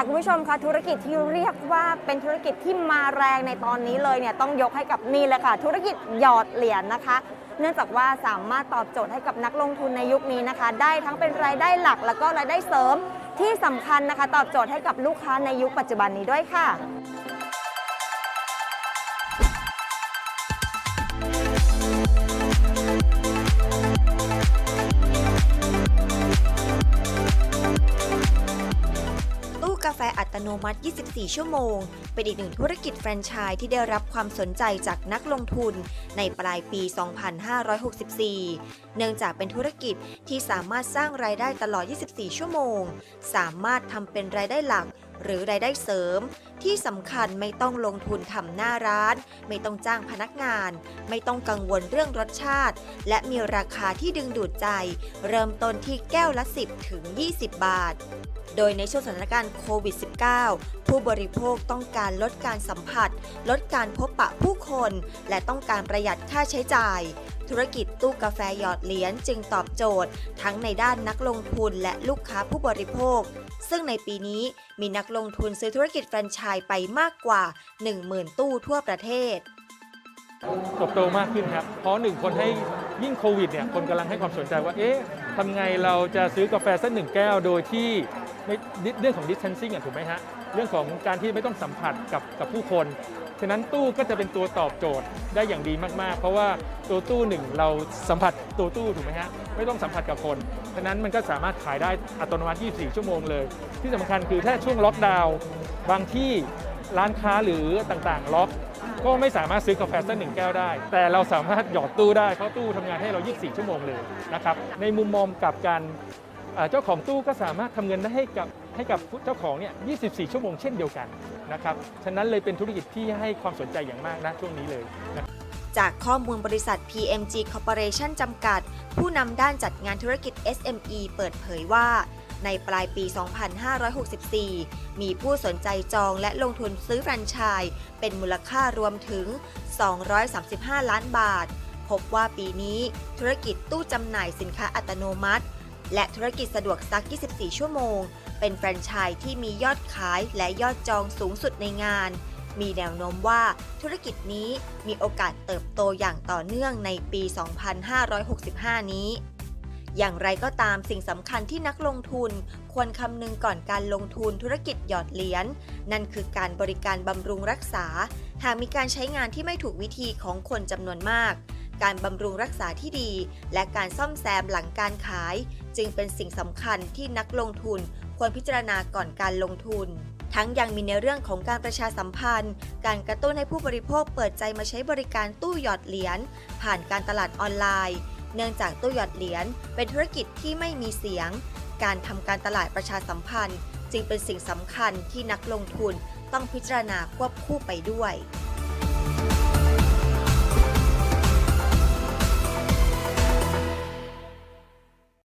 ค่ะคุณผู้ชมคะธุรกิจที่เรียกว่าเป็นธุรกิจที่มาแรงในตอนนี้เลยเนี่ยต้องยกให้กับนี่เลยค่ะ ธุรกิจหยอดเหรียญนะคะ เนื่องจากว่าสามารถตอบโจทย์ให้กับนักลงทุนในยุคนี้นะคะ ได้ทั้งเป็นรายได้หลักแล้วก็รายได้เสริมที่สำคัญนะคะ ตอบโจทย์ให้กับลูกค้าในยุคปัจจุบันนี้ด้วยค่ะ กาแฟอัตโนมัติ 24 ชั่วโมง เป็นอีกหนึ่งธุรกิจแฟรนไชส์ที่ได้รับความสนใจจากนักลงทุนในปลายปี 2564 เนื่องจากเป็นธุรกิจที่สามารถสร้างรายได้ตลอด 24 ชั่วโมง สามารถทำเป็นรายได้หลัก หรือรายได้เสริม ที่สำคัญไม่ต้องลงทุนทำหน้าร้าน ไม่ต้องจ้างพนักงาน ไม่ต้องกังวลเรื่องรสชาติ และมีราคาที่ดึงดูดใจ เริ่มต้นที่แก้วละ 10 ถึง 20 บาทโดยในช่วงสถานการณ์โควิด -19 ผู้บริโภคต้องการลดการสัมผัส ลดการพบปะผู้คน และต้องการประหยัดค่าใช้จ่าย ธุรกิจตู้กาแฟหยอดเหรียญจึงตอบโจทย์ ทั้งในด้านนักลงทุนและลูกค้าผู้บริโภค ซึ่งในปีนี้มีนักลงทุนซื้อธุรกิจแฟรนไชส์ไปมากกว่า 10,000 ตู้ทั่วประเทศเติบโตมากขึ้นครับ เพราะหนึ่งคนให้ยิ่งโควิดเนี่ยคนกำลังให้ความสนใจว่า เอ๊ะทำไงเราจะซื้อกาแฟสักหนึ่งแก้วโดยที่ไม่เรื่องของ distancing อะถูกไหมฮะ เรื่องของการที่ไม่ต้องสัมผัสกับกับผู้คน ฉะนั้นตู้ก็จะเป็นตัวตอบโจทย์ได้อย่างดีมากๆ เพราะว่าตัวตู้หนึ่งเราสัมผัสตัวตู้ถูกไหมฮะไม่ต้องสัมผัสกับคนฉะนั้นมันก็สามารถขายได้อัตโนมัติ 24 ชั่วโมงเลย ที่สำคัญคือถ้าช่วงล็อกดาวน์บางที่ร้านค้าหรือต่างๆ ล็อกก็ไม่สามารถซื้อกาแฟสักหนึ่งแก้วได้ แต่เราสามารถหยอดตู้ได้ เพราะตู้ทำงานให้เรา 24 ชั่วโมงเลยนะครับ ในมุมมองกับกันอ่า เจ้าของตู้ก็สามารถทำเงินได้ให้กับให้กับเจ้าของเนี่ย 24 ชั่วโมงเช่นเดียวกันนะครับ ฉะนั้นเลยเป็นธุรกิจที่ให้ความสนใจอย่างมากนะช่วงนี้เลยนะจากข้อมูลบริษัท PMG Corporation จำกัด ผู้นำด้านจัดงานธุรกิจ SME เปิดเผยว่า ในปลายปี 2564 มีผู้สนใจจองและลงทุนซื้อแฟรนไชส์เป็นมูลค่ารวมถึง 235 ล้านบาท พบว่าปีนี้ธุรกิจตู้จำหน่ายสินค้าอัตโนมัติ และธุรกิจสะดวกซัก 24 ชั่วโมง เป็นแฟรนไชส์ที่มียอดขายและยอดจองสูงสุดในงาน มีแนวโน้มว่าธุรกิจนี้มีโอกาสเติบโตอย่างต่อเนื่องในปี 2565 นี้อย่างไรก็ตามสิ่งสำคัญที่นักลงทุน ควรคำนึงก่อนการลงทุนธุรกิจหยอดเหรียญนั่นคือการบริการบำรุงรักษา หากมีการใช้งานที่ไม่ถูกวิธีของคนจำนวนมาก การบำรุงรักษาที่ดี และการซ่อมแซมหลังการขาย จึงเป็นสิ่งสำคัญที่นักลงทุนควรพิจารณาก่อนการลงทุน ทั้งยังมีในเรื่องของการประชาสัมพันธ์ การกระตุ้นให้ผู้บริโภคเปิดใจมาใช้บริการตู้หยอดเหรียญผ่านการตลาดออนไลน์ เนื่องจากตู้หยอดเหรียญเป็นธุรกิจที่ไม่มีเสียง การทำการตลาดประชาสัมพันธ์ จึงเป็นสิ่งสำคัญที่นักลงทุนต้องพิจารณาควบคู่ไปด้วย